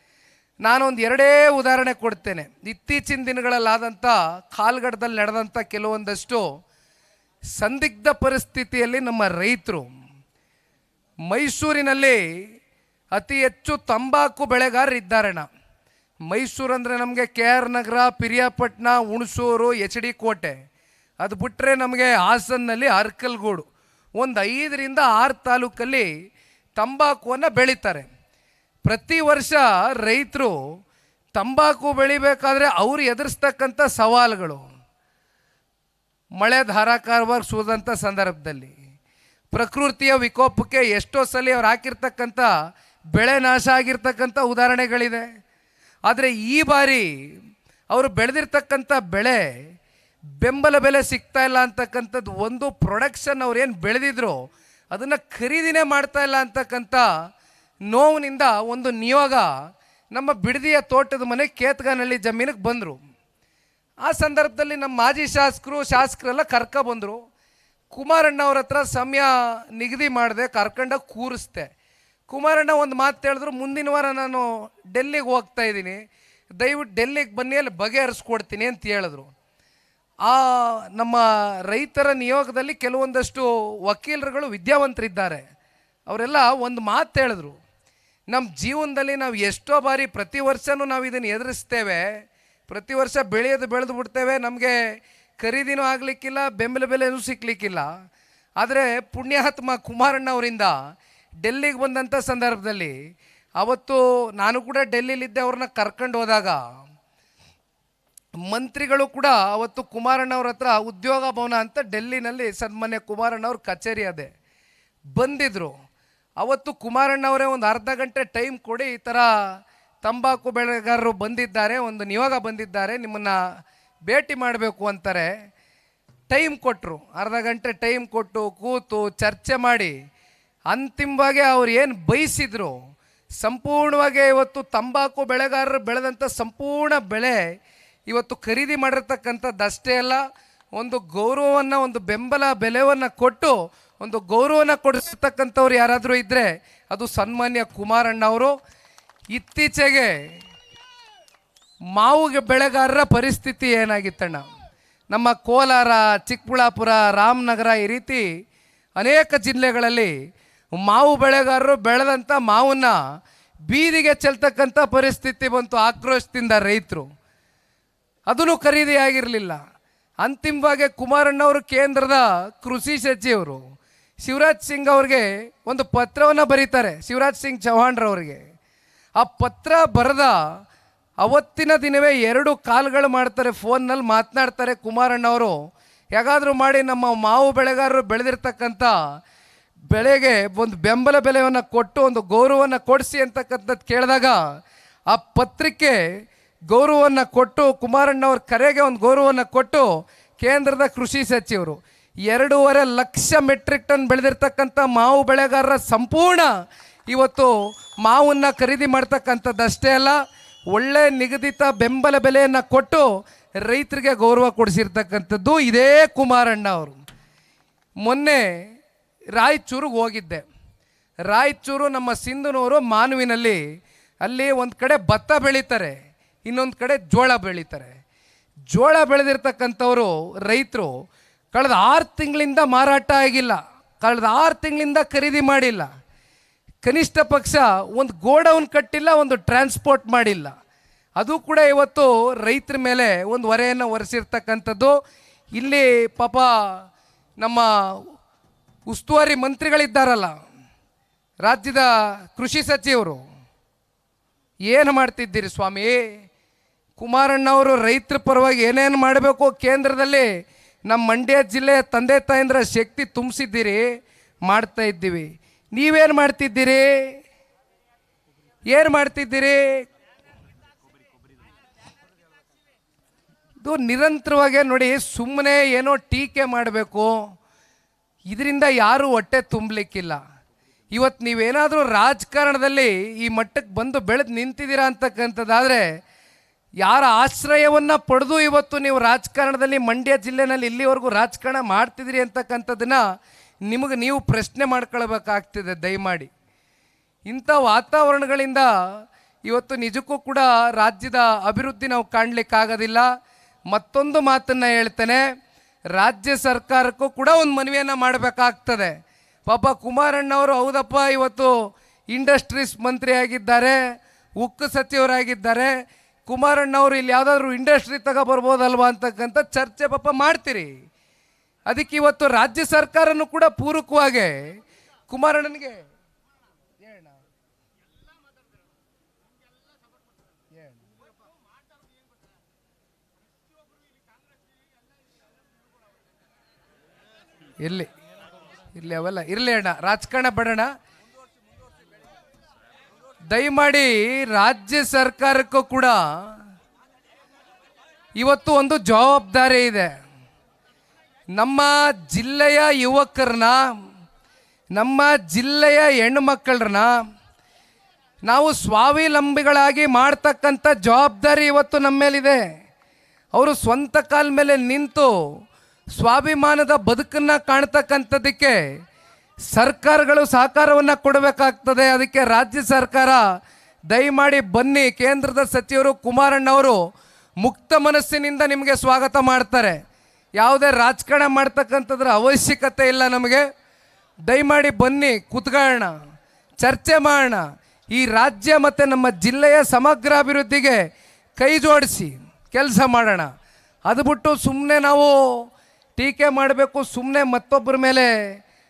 ನಾನೊಂದು ಎರಡೇ ಉದಾಹರಣೆ ಕೊಡ್ತೇನೆ. ಇತ್ತೀಚಿನ ದಿನಗಳಲ್ಲಾದಂಥ ಕಾಲ್ಗಡದಲ್ಲಿ ನಡೆದಂಥ ಕೆಲವೊಂದಷ್ಟು ಸಂದಿಗ್ಧ ಪರಿಸ್ಥಿತಿಯಲ್ಲಿ ನಮ್ಮ ರೈತರು ಮೈಸೂರಿನಲ್ಲಿ ಅತಿ ಹೆಚ್ಚು ತಂಬಾಕು ಬೆಳೆಗಾರರು ಇದ್ದಾರಣ್ಣ. ಮೈಸೂರು ಅಂದರೆ ನಮಗೆ K R Nagar Piriyapatna Hunsur, H D Kote. ಅದು ಬಿಟ್ಟರೆ ನಮಗೆ ಹಾಸನ್ನಲ್ಲಿ ಅರ್ಕಲ್ಗೂಡು. ಒಂದು ಐದರಿಂದ ಆರು ತಾಲೂಕಲ್ಲಿ ತಂಬಾಕುವನ್ನು ಬೆಳೀತಾರೆ. ಪ್ರತಿ ವರ್ಷ ರೈತರು ತಂಬಾಕು ಬೆಳಿಬೇಕಾದ್ರೆ ಅವರು ಎದುರಿಸ್ತಕ್ಕಂಥ ಸವಾಲುಗಳು. ಮಳೆ ಧಾರಾಕಾರವಾಗಿ ಸುರಿದಂಥ ಸಂದರ್ಭದಲ್ಲಿ. ಪ್ರಕೃತಿಯ ವಿಕೋಪಕ್ಕೆ ಎಷ್ಟೋ ಸಲ ಅವ್ರು ಹಾಕಿರ್ತಕ್ಕಂಥ ಬೆಳೆ ನಾಶ ಆಗಿರ್ತಕ್ಕಂಥ ಉದಾಹರಣೆಗಳಿದೆ. ಆದರೆ ಈ ಬಾರಿ ಅವರು ಬೆಳೆದಿರ್ತಕ್ಕಂಥ ಬೆಳೆ ಬೆಂಬಲ ಬೆಲೆ ಸಿಗ್ತಾ ಇಲ್ಲ ಅಂತಕ್ಕಂಥದ್ದು ಒಂದು ಪ್ರೊಡಕ್ಷನ್ ಅವ್ರು ಏನು ಬೆಳೆದಿದ್ರು ಅದನ್ನು ಖರೀದಿನೇ ಮಾಡ್ತಾ ಇಲ್ಲ ಅಂತಕ್ಕಂಥ ನೋವಿನಿಂದ ಒಂದು ನಿಯೋಗ ನಮ್ಮ ಬಿಡದಿಯ ತೋಟದ ಮನೆ ಕೇತ್ಗಾನಹಳ್ಳಿ ಜಮೀನಿಗೆ ಬಂದರು. ಆ ಸಂದರ್ಭದಲ್ಲಿ ನಮ್ಮ ಮಾಜಿ ಶಾಸಕರು, ಶಾಸಕರೆಲ್ಲ ಕರ್ಕ ಬಂದರು. ಕುಮಾರಣ್ಣ ಅವ್ರ ಹತ್ರ ಸಮಯ ನಿಗದಿ ಮಾಡಿದೆ, ಕರ್ಕಂಡ ಕೂರಿಸ್ದೆ. ಕುಮಾರಣ್ಣ ಒಂದು ಮಾತು ಹೇಳಿದ್ರು, ಮುಂದಿನ ವಾರ ನಾನು ಡೆಲ್ಲಿಗೆ ಹೋಗ್ತಾ ಇದ್ದೀನಿ. ದಯವಿಟ್ಟು ಡೆಲ್ಲಿಗೆ ಬನ್ನಿ, ಅಲ್ಲಿ ಬಗೆಹರಿಸ್ಕೊಡ್ತೀನಿ ಅಂತ ಹೇಳಿದ್ರು. ಆ ನಮ್ಮ ರೈತರ ನಿಯೋಗದಲ್ಲಿ ಕೆಲವೊಂದಷ್ಟು ವಕೀಲರುಗಳು, ವಿದ್ಯಾವಂತರಿದ್ದಾರೆ. ಅವರೆಲ್ಲ ಒಂದು ಮಾತು ಹೇಳಿದ್ರು. ನಮ್ಮ ಜೀವನದಲ್ಲಿ ನಾವು ಎಷ್ಟೋ ಬಾರಿ ಪ್ರತಿ ವರ್ಷವೂ ನಾವು ಇದನ್ನು ಎದುರಿಸ್ತೇವೆ. ಪ್ರತಿ ವರ್ಷ ಬೆಳೆಯೋದು ಬೆಳೆದು ಬಿಡ್ತೇವೆ. ನಮಗೆ ಖರೀದಿನೂ ಆಗಲಿಕ್ಕಿಲ್ಲ, ಬೆಂಬಲ ಬೆಲೆನೂ ಸಿಕ್ಕಲಿಕ್ಕಿಲ್ಲ ಆದರೆ ಪುಣ್ಯಾತ್ಮ ಕುಮಾರಣ್ಣ ಅವರಿಂದ ಡೆಲ್ಲಿಗೆ ಬಂದಂಥ ಸಂದರ್ಭದಲ್ಲಿ ಅವತ್ತು ನಾನು ಕೂಡ ಡೆಲ್ಲಿಲಿದ್ದೆ ಅವ್ರನ್ನ ಕರ್ಕೊಂಡು ಹೋದಾಗ. ಮಂತ್ರಿಗಳು ಕೂಡ ಅವತ್ತು ಕುಮಾರಣ್ಣವ್ರ ಹತ್ರ ಉದ್ಯೋಗ ಭವನ ಅಂತ ಡೆಲ್ಲಿನಲ್ಲಿ ಸನ್ಮಾನ್ಯ ಕುಮಾರಣ್ಣವ್ರ ಕಚೇರಿ ಅದೇ ಬಂದಿದ್ದರು ಅವತ್ತು ಕುಮಾರಣ್ಣವರೇ ಒಂದು ಅರ್ಧ ಗಂಟೆ ಟೈಮ್ ಕೊಡಿ ಈ ಥರ ತಂಬಾಕು ಬೆಳೆಗಾರರು ಬಂದಿದ್ದಾರೆ, ಒಂದು ನಿಯೋಗ ಬಂದಿದ್ದಾರೆ, ನಿಮ್ಮನ್ನು ಭೇಟಿ ಮಾಡಬೇಕು ಅಂತಾರೆ. ಟೈಮ್ ಕೊಟ್ಟರು ಅರ್ಧ ಗಂಟೆ ಟೈಮ್ ಕೊಟ್ಟು ಕೂತು ಚರ್ಚೆ ಮಾಡಿ, ಅಂತಿಮವಾಗಿ ಅವ್ರು ಏನು ಬಯಸಿದ್ರು ಸಂಪೂರ್ಣವಾಗಿ ಇವತ್ತು ತಂಬಾಕು ಬೆಳೆಗಾರರು ಬೆಳೆದಂಥ ಸಂಪೂರ್ಣ ಬೆಳೆ ಇವತ್ತು ಖರೀದಿ ಮಾಡಿರ್ತಕ್ಕಂಥದ್ದಷ್ಟೇ ಅಲ್ಲ, ಒಂದು ಗೌರವವನ್ನು, ಒಂದು ಬೆಂಬಲ ಬೆಲೆಯನ್ನು ಕೊಟ್ಟು, ಒಂದು ಗೌರವನ ಕೊಡಿಸ್ತಕ್ಕಂಥವ್ರು ಯಾರಾದರೂ ಇದ್ದರೆ ಅದು ಸನ್ಮಾನ್ಯ ಕುಮಾರಣ್ಣ ಅವರು ಇತ್ತೀಚೆಗೆ ಮಾವು ಬೆಳೆಗಾರರ ಪರಿಸ್ಥಿತಿ ಏನಾಗಿತ್ತಣ್ಣ? ನಮ್ಮ ಕೋಲಾರ, ಚಿಕ್ಕಬಳ್ಳಾಪುರ, ರಾಮನಗರ ಈ ರೀತಿ ಅನೇಕ ಜಿಲ್ಲೆಗಳಲ್ಲಿ ಮಾವು ಬೆಳೆಗಾರರು ಬೆಳೆದಂಥ ಮಾವನ್ನ ಬೀದಿಗೆ ಚೆಲ್ತಕ್ಕಂಥ ಪರಿಸ್ಥಿತಿ ಬಂತು ಆಕ್ರೋಶದಿಂದ ರೈತರು. ಅದನ್ನು ಖರೀದಿ ಆಗಿರಲಿಲ್ಲ ಅಂತಿಮವಾಗಿ ಕುಮಾರಣ್ಣವರು ಕೇಂದ್ರದ ಕೃಷಿ ಸಚಿವರು ಶಿವರಾಜ್ ಸಿಂಗ್ ಅವ್ರಿಗೆ ಒಂದು ಪತ್ರವನ್ನು ಬರೀತಾರೆ, ಶಿವರಾಜ್ ಸಿಂಗ್ ಚೌಹಾಣ್ರವ್ರಿಗೆ ಆ ಪತ್ರ ಬರೆದ ಅವತ್ತಿನ ದಿನವೇ ಎರಡು ಕಾಲ್ಗಳು ಮಾಡ್ತಾರೆ, ಫೋನ್ನಲ್ಲಿ ಮಾತನಾಡ್ತಾರೆ ಕುಮಾರಣ್ಣವರು. ಹೇಗಾದರೂ ಮಾಡಿ ನಮ್ಮ ಮಾವು ಬೆಳೆಗಾರರು ಬೆಳೆದಿರ್ತಕ್ಕಂಥ ಬೆಳೆಗೆ ಒಂದು ಬೆಂಬಲ ಬೆಲೆಯನ್ನು ಕೊಟ್ಟು ಒಂದು ಗೌರವವನ್ನು ಕೊಡಿಸಿ ಅಂತಕ್ಕಂಥದ್ದು ಕೇಳಿದಾಗ ಆ ಪತ್ರಿಕೆ ಗೌರವವನ್ನು ಕೊಟ್ಟು ಕುಮಾರಣ್ಣವ್ರ ಕರೆಗೆ ಒಂದು ಗೌರವವನ್ನು ಕೊಟ್ಟು ಕೇಂದ್ರದ ಕೃಷಿ ಸಚಿವರು ಎರಡೂವರೆ ಲಕ್ಷ ಮೆಟ್ರಿಕ್ ಟನ್ ಬೆಳೆದಿರ್ತಕ್ಕಂಥ ಮಾವು ಬೆಳೆಗಾರರ ಸಂಪೂರ್ಣ ಇವತ್ತು ಮಾವನ್ನು ಖರೀದಿ ಮಾಡ್ತಕ್ಕಂಥದ್ದಷ್ಟೇ ಅಲ್ಲ ಒಳ್ಳೆ ನಿಗದಿತ ಬೆಂಬಲ ಬೆಲೆಯನ್ನು ಕೊಟ್ಟು ರೈತರಿಗೆ ಗೌರವ ಕೊಡಿಸಿರ್ತಕ್ಕಂಥದ್ದು ಇದೇ ಕುಮಾರಣ್ಣ ಅವರು. ಮೊನ್ನೆ ರಾಯಚೂರಿಗೆ ಹೋಗಿದ್ದೆ. ರಾಯಚೂರು ನಮ್ಮ ಸಿಂಧನೂರು ಮಾನವಿನಲ್ಲಿ ಅಲ್ಲಿ ಒಂದು ಕಡೆ ಭತ್ತ ಬೆಳೀತಾರೆ, ಇನ್ನೊಂದು ಕಡೆ ಜೋಳ ಬೆಳೀತಾರೆ. ಜೋಳ ಬೆಳೆದಿರ್ತಕ್ಕಂಥವರು ರೈತರು ಕಳೆದ ಆರು ತಿಂಗಳಿಂದ ಮಾರಾಟ ಆಗಿಲ್ಲ, ಕಳೆದ ಆರು ತಿಂಗಳಿಂದ ಖರೀದಿ ಮಾಡಿಲ್ಲ. ಕನಿಷ್ಠ ಪಕ್ಷ ಒಂದು ಗೋಡೌನ್ ಕಟ್ಟಿಲ್ಲ, ಒಂದು ಟ್ರಾನ್ಸ್ಪೋರ್ಟ್ ಮಾಡಿಲ್ಲ. ಅದು ಕೂಡ ಇವತ್ತು ರೈತರ ಮೇಲೆ ಒಂದು ಹೊರೆಯನ್ನು ಹೊರಿಸಿರ್ತಕ್ಕಂಥದ್ದು ಇಲ್ಲಿ ಪಾಪ ನಮ್ಮ ಉಸ್ತುವಾರಿ ಮಂತ್ರಿಗಳಿದ್ದಾರಲ್ಲ, ರಾಜ್ಯದ ಕೃಷಿ ಸಚಿವರು. ಏನು ಮಾಡ್ತಿದ್ದೀರಿ ಸ್ವಾಮಿ? ಕುಮಾರಣ್ಣವರು ರೈತರ ಪರವಾಗಿ ಏನೇನು ಮಾಡಬೇಕು ಕೇಂದ್ರದಲ್ಲಿ ನಮ್ಮ ಮಂಡ್ಯ ಜಿಲ್ಲೆಯ ತಂದೆ ತಾಯಂದ್ರ ಶಕ್ತಿ ತುಂಬಿಸಿದ್ದೀರಿ, ಮಾಡ್ತಾ ಇದ್ದೀವಿ. ನೀವೇನು ಮಾಡ್ತಿದ್ದೀರಿ? ಏನು ಮಾಡ್ತಿದ್ದೀರಿ? ಇದು ನಿರಂತರವಾಗಿ ನೋಡಿ ಸುಮ್ಮನೆ ಏನೋ ಟೀಕೆ ಮಾಡಬೇಕು. ಇದರಿಂದ ಯಾರೂ ಹೊಟ್ಟೆ ತುಂಬಲಿಕ್ಕಿಲ್ಲ. ಇವತ್ತು ನೀವೇನಾದರೂ ರಾಜಕಾರಣದಲ್ಲಿ ಈ ಮಟ್ಟಕ್ಕೆ ಬಂದು ಬೆಳೆದು ನಿಂತಿದ್ದೀರಾ ಅಂತಕ್ಕಂಥದ್ದಾದರೆ ಯಾರ ಆಶ್ರಯವನ್ನು ಪಡೆದು ಇವತ್ತು ನೀವು ರಾಜಕಾರಣದಲ್ಲಿ ಮಂಡ್ಯ ಜಿಲ್ಲೆನಲ್ಲಿ ಇಲ್ಲಿವರೆಗೂ ರಾಜಕಾರಣ ಮಾಡ್ತಿದ್ದೀರಿ ಅಂತಕ್ಕಂಥದ್ದನ್ನ ನಿಮಗೆ ನೀವು ಪ್ರಶ್ನೆ ಮಾಡ್ಕೊಳ್ಬೇಕಾಗ್ತಿದೆ, ದಯಮಾಡಿ. ಇಂಥ ವಾತಾವರಣಗಳಿಂದ ಇವತ್ತು ನಿಜಕ್ಕೂ ಕೂಡ ರಾಜ್ಯದ ಅಭಿವೃದ್ಧಿ ನಾವು ಕಾಣಲಿಕ್ಕಾಗೋದಿಲ್ಲ. ಮತ್ತೊಂದು ಮಾತನ್ನು ಹೇಳ್ತೇನೆ, ರಾಜ್ಯ ಸರ್ಕಾರಕ್ಕೂ ಕೂಡ ಒಂದು ಮನವಿಯನ್ನು ಮಾಡಬೇಕಾಗ್ತದೆ. ಪಾಪ ಕುಮಾರಣ್ಣವರು ಹೌದಪ್ಪ, ಇವತ್ತು ಇಂಡಸ್ಟ್ರೀಸ್ ಮಂತ್ರಿ ಆಗಿದ್ದಾರೆ ಉಕ್ಕು ಸಚಿವರಾಗಿದ್ದಾರೆ. ಕುಮಾರಣ್ಣವರು ಇಲ್ಲಿ ಯಾವುದಾದ್ರೂ ಇಂಡಸ್ಟ್ರಿ ತಗೊಬರ್ಬೋದಲ್ವಾ ಅಂತಕ್ಕಂಥ ಚರ್ಚೆ ಪಾಪ ಮಾಡ್ತೀರಿ. ಅದಕ್ಕೆ ಇವತ್ತು ರಾಜ್ಯ ಸರ್ಕಾರನೂ ಕೂಡ ಪೂರಕವಾಗಿ ಕುಮಾರಣ್ಣನಿಗೆ. ಇರ್ಲಿ ಇರ್ಲಿ ಅವೆಲ್ಲ ಇರ್ಲಿ ಅಣ್ಣ, ರಾಜಕಾರಣ ಬಡಣ. ದಯಮಾಡಿ ರಾಜ್ಯ ಸರ್ಕಾರಕ್ಕೂ ಕೂಡ ಇವತ್ತು ಒಂದು ಜವಾಬ್ದಾರಿ ಇದೆ. ನಮ್ಮ ಜಿಲ್ಲೆಯ ಯುವಕರನ್ನ, ನಮ್ಮ ಜಿಲ್ಲೆಯ ಹೆಣ್ಣುಮಕ್ಕಳನ್ನ ನಾವು ಸ್ವಾವಲಂಬಿಗಳಾಗಿ ಮಾಡ್ತಕ್ಕಂಥ ಜವಾಬ್ದಾರಿ ಇವತ್ತು ನಮ್ಮ ಮೇಲಿದೆ. ಅವರು ಸ್ವಂತ ಕಾಲ ಮೇಲೆ ನಿಂತು ಸ್ವಾಭಿಮಾನದ ಬದುಕನ್ನು ಕಾಣ್ತಕ್ಕಂಥದ್ದಕ್ಕೆ ಸರ್ಕಾರಗಳು ಸಹಕಾರವನ್ನು ಕೊಡಬೇಕಾಗ್ತದೆ. ಅದಕ್ಕೆ ರಾಜ್ಯ ಸರ್ಕಾರ ದಯಮಾಡಿ ಬನ್ನಿ. ಕೇಂದ್ರದ ಸಚಿವರು ಕುಮಾರಣ್ಣವರು ಮುಕ್ತ ಮನಸ್ಸಿನಿಂದ ನಿಮಗೆ ಸ್ವಾಗತ ಮಾಡ್ತಾರೆ. ಯಾವುದೇ ರಾಜಕಾರಣ ಮಾಡ್ತಕ್ಕಂಥದ್ರ ಅವಶ್ಯಕತೆ ಇಲ್ಲ ನಮಗೆ. ದಯಮಾಡಿ ಬನ್ನಿ ಕುತ್ಕೊಳ್ಳೋಣ ಚರ್ಚೆ ಮಾಡೋಣ. ಈ ರಾಜ್ಯ ಮತ್ತು ನಮ್ಮ ಜಿಲ್ಲೆಯ ಸಮಗ್ರ ಅಭಿವೃದ್ಧಿಗೆ ಕೈ ಜೋಡಿಸಿ ಕೆಲಸ ಮಾಡೋಣ. ಅದು ಬಿಟ್ಟು ಸುಮ್ಮನೆ ನಾವು ಟೀಕೆ ಮಾಡಬೇಕು ಸುಮ್ಮನೆ ಮತ್ತೊಬ್ಬರ ಮೇಲೆ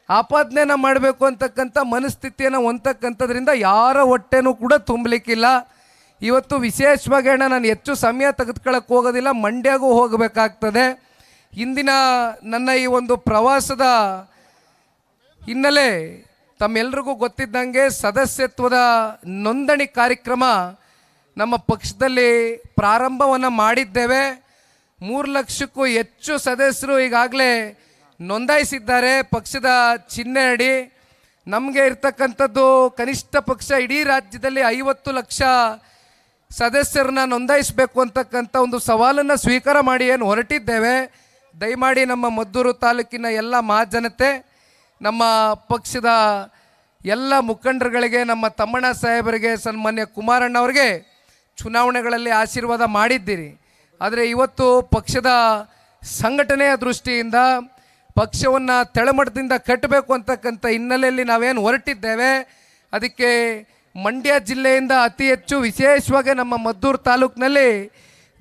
ಆಪಾದನೆನ ಮಾಡಬೇಕು ಅಂತಕ್ಕಂಥ ಮನಸ್ಥಿತಿಯನ್ನು ಹೊಂದಕ್ಕಂಥದ್ರಿಂದ ಯಾರ ಹೊಟ್ಟೆನೂ ಕೂಡ ತುಂಬಲಿಕ್ಕಿಲ್ಲ. ಇವತ್ತು ವಿಶೇಷವಾಗಿ ಅಣ್ಣ, ನಾನು ಹೆಚ್ಚು ಸಮಯ ತೆಗೆದುಕೊಳ್ಳೋಕೆ ಹೋಗೋದಿಲ್ಲ, ಮಂಡ್ಯಗೂ ಹೋಗಬೇಕಾಗ್ತದೆ. ಇಂದಿನ ನನ್ನ ಈ ಒಂದು ಪ್ರವಾಸದ ಹಿನ್ನೆಲೆ ತಮ್ಮೆಲ್ರಿಗೂ ಗೊತ್ತಿದ್ದಂಗೆ ಸದಸ್ಯತ್ವದ ನೋಂದಣಿ ಕಾರ್ಯಕ್ರಮ ನಮ್ಮ ಪಕ್ಷದಲ್ಲಿ ಪ್ರಾರಂಭವನ್ನು ಮಾಡಿದ್ದೇವೆ. ಮೂರು ಲಕ್ಷಕ್ಕೂ ಹೆಚ್ಚು ಸದಸ್ಯರು ಈಗಾಗಲೇ ನೋಂದಾಯಿಸಿದ್ದಾರೆ. ಪಕ್ಷದ ಚಿಹ್ನೆ ಅಡಿ ನಮಗೆ ಇರ್ತಕ್ಕಂಥದ್ದು ಕನಿಷ್ಠ ಪಕ್ಷ ಇಡೀ ರಾಜ್ಯದಲ್ಲಿ ಐವತ್ತು ಲಕ್ಷ ಸದಸ್ಯರನ್ನ ನೋಂದಾಯಿಸಬೇಕು ಅಂತಕ್ಕಂಥ ಒಂದು ಸವಾಲನ್ನು ಸ್ವೀಕಾರ ಮಾಡಿ ಏನು ಹೊರಟಿದ್ದೇವೆ. ದಯಮಾಡಿ ನಮ್ಮ ಮದ್ದೂರು ತಾಲೂಕಿನ ಎಲ್ಲ ಮಹಾಜನತೆ, ನಮ್ಮ ಪಕ್ಷದ ಎಲ್ಲ ಮುಖಂಡರುಗಳಿಗೆ, ನಮ್ಮ ತಮ್ಮಣ್ಣ ಸಾಹೇಬರಿಗೆ, ಸನ್ಮಾನ್ಯ ಕುಮಾರಣ್ಣವ್ರಿಗೆ ಚುನಾವಣೆಗಳಲ್ಲಿ ಆಶೀರ್ವಾದ ಮಾಡಿದ್ದೀರಿ. ಆದರೆ ಇವತ್ತು ಪಕ್ಷದ ಸಂಘಟನೆಯ ದೃಷ್ಟಿಯಿಂದ, ಪಕ್ಷವನ್ನು ತೆಳಮಟ್ಟದಿಂದ ಕಟ್ಟಬೇಕು ಅಂತಕ್ಕಂಥ ಹಿನ್ನೆಲೆಯಲ್ಲಿ ನಾವೇನು ಹೊರಟಿದ್ದೇವೆ, ಅದಕ್ಕೆ ಮಂಡ್ಯ ಜಿಲ್ಲೆಯಿಂದ ಅತಿ ಹೆಚ್ಚು ವಿಶೇಷವಾಗಿ ನಮ್ಮ ಮದ್ದೂರು ತಾಲೂಕಿನಲ್ಲಿ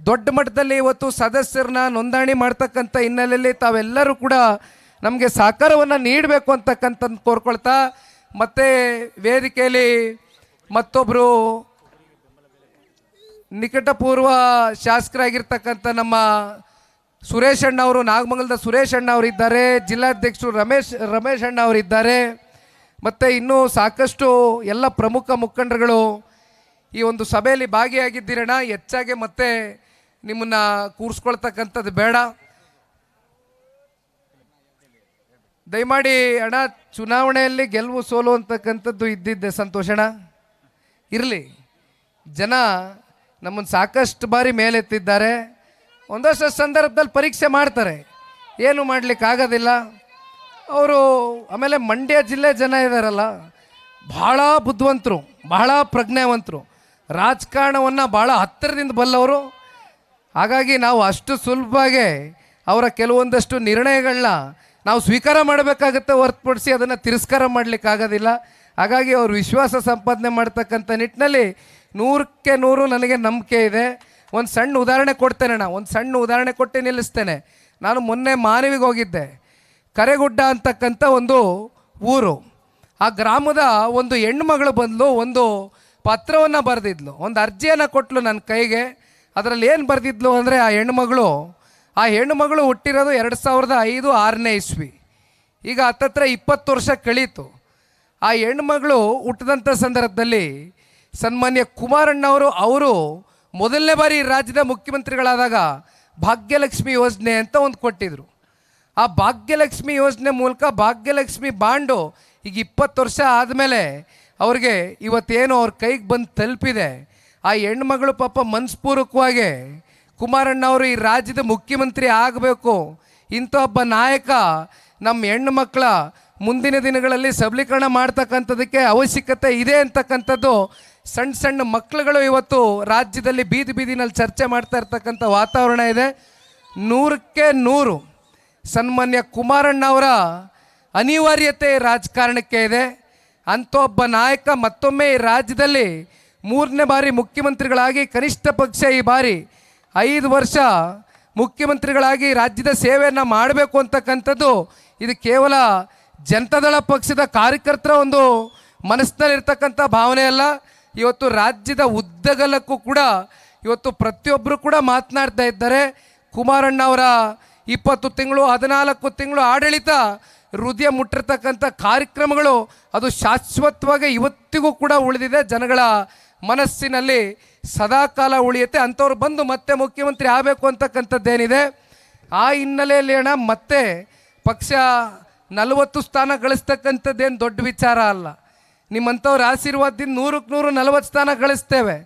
ದೊಡ್ಡ ಮಟ್ಟದಲ್ಲಿ ಇವತ್ತು ಸದಸ್ಯರನ್ನ ನೋಂದಣಿ ಮಾಡ್ತಕ್ಕಂಥ ಹಿನ್ನೆಲೆಯಲ್ಲಿ ತಾವೆಲ್ಲರೂ ಕೂಡ ನಮಗೆ ಸಹಕಾರವನ್ನು ನೀಡಬೇಕು ಅಂತಕ್ಕಂಥದ್ದು ಕೋರ್ಕೊಳ್ತಾ, ಮತ್ತೆ ವೇದಿಕೆಯಲ್ಲಿ ಮತ್ತೊಬ್ಬರು ನಿಕಟಪೂರ್ವ ಶಾಸಕರಾಗಿರ್ತಕ್ಕಂಥ ನಮ್ಮ ಸುರೇಶ್ ಅಣ್ಣ ಅವರು, ನಾಗಮಂಗಲದ ಸುರೇಶ್ ಅಣ್ಣ ಅವರು ಇದ್ದಾರೆ, ಜಿಲ್ಲಾಧ್ಯಕ್ಷರು ರಮೇಶ್ ರಮೇಶ್ ಅಣ್ಣ ಅವರಿದ್ದಾರೆ ಮತ್ತು ಇನ್ನೂ ಸಾಕಷ್ಟು ಎಲ್ಲ ಪ್ರಮುಖ ಮುಖಂಡರುಗಳು ಈ ಒಂದು ಸಭೆಯಲ್ಲಿ ಭಾಗಿಯಾಗಿದ್ದೀರಣ್ಣ. ಹೆಚ್ಚಾಗಿ ಮತ್ತೆ ನಿಮ್ಮನ್ನು ಕೂರಿಸ್ಕೊಳ್ತಕ್ಕಂಥದ್ದು ಬೇಡ. ದಯಮಾಡಿ ಅಣ್ಣ, ಚುನಾವಣೆಯಲ್ಲಿ ಗೆಲುವು ಸೋಲು ಅಂತಕ್ಕಂಥದ್ದು ಇದ್ದಿದ್ದೆ ಸಂತೋಷಣ ಇರಲಿ. ಜನ ನಮ್ಮನ್ನು ಸಾಕಷ್ಟು ಬಾರಿ ಮೇಲೆತ್ತಿದ್ದಾರೆ. ಒಂದಷ್ಟು ಸಂದರ್ಭದಲ್ಲಿ ಪರೀಕ್ಷೆ ಮಾಡ್ತಾರೆ. ಏನು ಮಾಡ್ಲಿಕ್ಕೆ ಆಗೋದಿಲ್ಲ ಅವರು ಆಮೇಲೆ ಮಂಡ್ಯ ಜಿಲ್ಲೆ ಜನ ಇದ್ದಾರಲ್ಲ ಭಾಳ ಬುದ್ಧಿವಂತರು, ಬಹಳ ಪ್ರಜ್ಞಾವಂತರು. ರಾಜಕಾರಣವನ್ನು ಭಾಳ ಹತ್ತಿರದಿಂದ ಬಲ್ಲವರು. ಹಾಗಾಗಿ ನಾವು ಅಷ್ಟು ಸುಲಭವಾಗಿ ಅವರ ಕೆಲವೊಂದಷ್ಟು ನಿರ್ಣಯಗಳನ್ನ ನಾವು ಸ್ವೀಕಾರ ಮಾಡಬೇಕಾಗತ್ತೆ ಹೊರತುಪಡಿಸಿ ಅದನ್ನು ತಿರಸ್ಕಾರ ಮಾಡಲಿಕ್ಕಾಗೋದಿಲ್ಲ ಹಾಗಾಗಿ ಅವರು ವಿಶ್ವಾಸ ಸಂಪಾದನೆ ಮಾಡ್ತಕ್ಕಂಥ ನಿಟ್ಟಿನಲ್ಲಿ ನೂರಕ್ಕೆ ನೂರು ನನಗೆ ನಂಬಿಕೆ ಇದೆ. ಒಂದು ಸಣ್ಣ ಉದಾಹರಣೆ ಕೊಡ್ತೇನೆ ಅಣ್ಣ, ಒಂದು ಸಣ್ಣ ಉದಾಹರಣೆ ಕೊಟ್ಟು ನಿಲ್ಲಿಸ್ತೇನೆ. ನಾನು ಮೊನ್ನೆ ಮಾನವಿಗೆ ಹೋಗಿದ್ದೆ. ಕರೆಗುಡ್ಡ ಅಂತಕ್ಕಂಥ ಒಂದು ಊರು. ಆ ಗ್ರಾಮದ ಒಂದು ಹೆಣ್ಮಗಳು ಬಂದಲು, ಒಂದು ಪತ್ರವನ್ನು ಬರೆದಿದ್ಲು. ಒಂದು ಅರ್ಜಿಯನ್ನು ಕೊಟ್ಟಲು ನನ್ನ ಕೈಗೆ. ಅದರಲ್ಲಿ ಏನು ಬರೆದಿದ್ಲು ಅಂದರೆ ಆ ಹೆಣ್ಮಗಳು ಆ ಹೆಣ್ಮಗಳು ಹುಟ್ಟಿರೋದು ಎರಡು ಸಾವಿರದ ಐದು ಆರನೇ ಇಸ್ವಿ. ಈಗ ಹತ್ತತ್ರ ಇಪ್ಪತ್ತು ವರ್ಷ ಕಳೀತು. ಆ ಹೆಣ್ಮಗಳು ಹುಟ್ಟಿದಂಥ ಸಂದರ್ಭದಲ್ಲಿ ಸನ್ಮಾನ್ಯ ಕುಮಾರಣ್ಣವರು ಅವರು ಮೊದಲನೇ ಬಾರಿ ರಾಜ್ಯದ ಮುಖ್ಯಮಂತ್ರಿಗಳಾದಾಗ ಭಾಗ್ಯಲಕ್ಷ್ಮಿ ಯೋಜನೆ ಅಂತ ಒಂದು ಕೊಟ್ಟಿದ್ರು. ಆ ಭಾಗ್ಯಲಕ್ಷ್ಮಿ ಯೋಜನೆ ಮೂಲಕ ಭಾಗ್ಯಲಕ್ಷ್ಮಿ ಬಾಂಡು ಈಗ ಇಪ್ಪತ್ತು ವರ್ಷ ಆದಮೇಲೆ ಅವ್ರಿಗೆ ಇವತ್ತೇನು ಅವ್ರ ಕೈಗೆ ಬಂದು ತಲುಪಿದೆ. ಆ ಹೆಣ್ಮಗಳು ಪಾಪ ಮನಸ್ಪೂರ್ವಕವಾಗಿ ಕುಮಾರಣ್ಣ ಅವರು ಈ ರಾಜ್ಯದ ಮುಖ್ಯಮಂತ್ರಿ ಆಗಬೇಕು. ಇಂಥ ಒಬ್ಬ ನಾಯಕ ನಮ್ಮ ಹೆಣ್ಣು ಮಕ್ಕಳ ಮುಂದಿನ ದಿನಗಳಲ್ಲಿ ಸಬಲೀಕರಣ ಮಾಡ್ತಕ್ಕಂಥದ್ದಕ್ಕೆ ಅವಶ್ಯಕತೆ ಇದೆ ಅಂತಕ್ಕಂಥದ್ದು ಸಣ್ಣ ಸಣ್ಣ ಮಕ್ಕಳುಗಳು ಇವತ್ತು ರಾಜ್ಯದಲ್ಲಿ ಬೀದಿ ಬೀದಿನಲ್ಲಿ ಚರ್ಚೆ ಮಾಡ್ತಾ ಇರ್ತಕ್ಕಂಥ ವಾತಾವರಣ ಇದೆ. ನೂರಕ್ಕೆ ನೂರು ಸನ್ಮಾನ್ಯ ಕುಮಾರಣ್ಣ ಅವರ ಅನಿವಾರ್ಯತೆ ರಾಜಕಾರಣಕ್ಕೆ ಇದೆ. ಅಂಥ ಒಬ್ಬ ನಾಯಕ ಮತ್ತೊಮ್ಮೆ ಈ ರಾಜ್ಯದಲ್ಲಿ ಮೂರನೇ ಬಾರಿ ಮುಖ್ಯಮಂತ್ರಿಗಳಾಗಿ, ಕನಿಷ್ಠ ಪಕ್ಷ ಈ ಬಾರಿ ಐದು ವರ್ಷ ಮುಖ್ಯಮಂತ್ರಿಗಳಾಗಿ ರಾಜ್ಯದ ಸೇವೆಯನ್ನು ಮಾಡಬೇಕು ಅಂತಕ್ಕಂಥದ್ದು, ಇದು ಕೇವಲ ಜನತಾದಳ ಪಕ್ಷದ ಕಾರ್ಯಕರ್ತರ ಒಂದು ಮನಸ್ಸಿನಲ್ಲಿರ್ತಕ್ಕಂಥ ಭಾವನೆ ಅಲ್ಲ. ಇವತ್ತು ರಾಜ್ಯದ ಉದ್ದಗಲಕ್ಕೂ ಕೂಡ, ಇವತ್ತು ಪ್ರತಿಯೊಬ್ಬರು ಕೂಡ ಮಾತನಾಡ್ತಾ ಇದ್ದಾರೆ. ಕುಮಾರಣ್ಣ ಅವರ ಇಪ್ಪತ್ತು ತಿಂಗಳು, ಹದಿನಾಲ್ಕು ತಿಂಗಳು ಆಡಳಿತ ಹೃದಯ ಮುಟ್ಟಿರ್ತಕ್ಕಂಥ ಕಾರ್ಯಕ್ರಮಗಳು ಅದು ಶಾಶ್ವತವಾಗಿ ಇವತ್ತಿಗೂ ಕೂಡ ಉಳಿದಿದೆ. ಜನಗಳ ಮನಸ್ಸಿನಲ್ಲಿ ಸದಾಕಾಲ ಉಳಿಯುತ್ತೆ. ಅಂಥವ್ರು ಬಂದು ಮತ್ತೆ ಮುಖ್ಯಮಂತ್ರಿ ಆಗಬೇಕು ಅಂತಕ್ಕಂಥದ್ದೇನಿದೆ. ಆ ಹಿನ್ನೆಲೆಯಲ್ಲಿ ಅಣ್ಣ ಮತ್ತೆ ಪಕ್ಷ ನಲವತ್ತು ಸ್ಥಾನ ಗಳಿಸ್ತಕ್ಕಂಥದ್ದೇನು ದೊಡ್ಡ ವಿಚಾರ ಅಲ್ಲ. ನಿಮ್ಮಂಥವ್ರ ಆಶೀರ್ವಾದದಿಂದ ನೂರಕ್ಕೆ ನೂರು ನಲವತ್ತು ಸ್ಥಾನ ಗಳಿಸ್ತೇವೆ.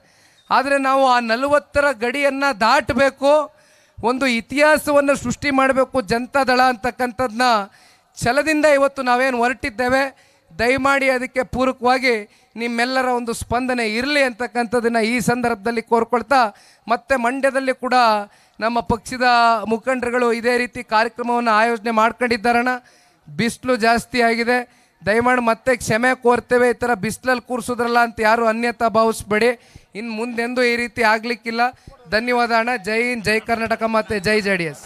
ಆದರೆ ನಾವು ಆ ನಲವತ್ತರ ಗಡಿಯನ್ನು ದಾಟಬೇಕು. ಒಂದು ಇತಿಹಾಸವನ್ನು ಸೃಷ್ಟಿ ಮಾಡಬೇಕು ಜನತಾದಳ ಅಂತಕ್ಕಂಥದ್ದನ್ನ ಛಲದಿಂದ ಇವತ್ತು ನಾವೇನು ಹೊರಟಿದ್ದೇವೆ? ದಯಮಾಡಿ ಅದಕ್ಕೆ ಪೂರಕವಾಗಿ ನಿಮ್ಮೆಲ್ಲರ ಒಂದು ಸ್ಪಂದನೆ ಇರಲಿ ಅಂತಕ್ಕಂಥದ್ದನ್ನು ಈ ಸಂದರ್ಭದಲ್ಲಿ ಕೋರ್ಕೊಳ್ತಾ, ಮತ್ತೆ ಮಂಡ್ಯದಲ್ಲಿ ಕೂಡ ನಮ್ಮ ಪಕ್ಷದ ಮುಖಂಡರುಗಳು ಇದೇ ರೀತಿ ಕಾರ್ಯಕ್ರಮವನ್ನು ಆಯೋಜನೆ ಮಾಡ್ಕೊಂಡಿದ್ದಾರಣ ಬಿಸಿಲು ಜಾಸ್ತಿ ಆಗಿದೆ. ದಯಮಾಡಿ ಮತ್ತೆ ಕ್ಷಮೆ ಕೋರ್ತೇವೆ. ಈ ಥರ ಬಿಸಿಲಲ್ಲಿ ಕೂರಿಸೋದ್ರಲ್ಲ ಅಂತ ಯಾರು ಅನ್ಯತಾ ಭಾವಿಸ್ಬೇಡಿ. ಇನ್ನು ಮುಂದೆಂದೂ ಈ ರೀತಿ ಆಗಲಿಕ್ಕಿಲ್ಲ. ಧನ್ಯವಾದ ಅಣ್ಣ. ಜೈ ಜೈ ಕರ್ನಾಟಕ ಮತ್ತು ಜೈ ಜೆ ಡಿ ಎಸ್.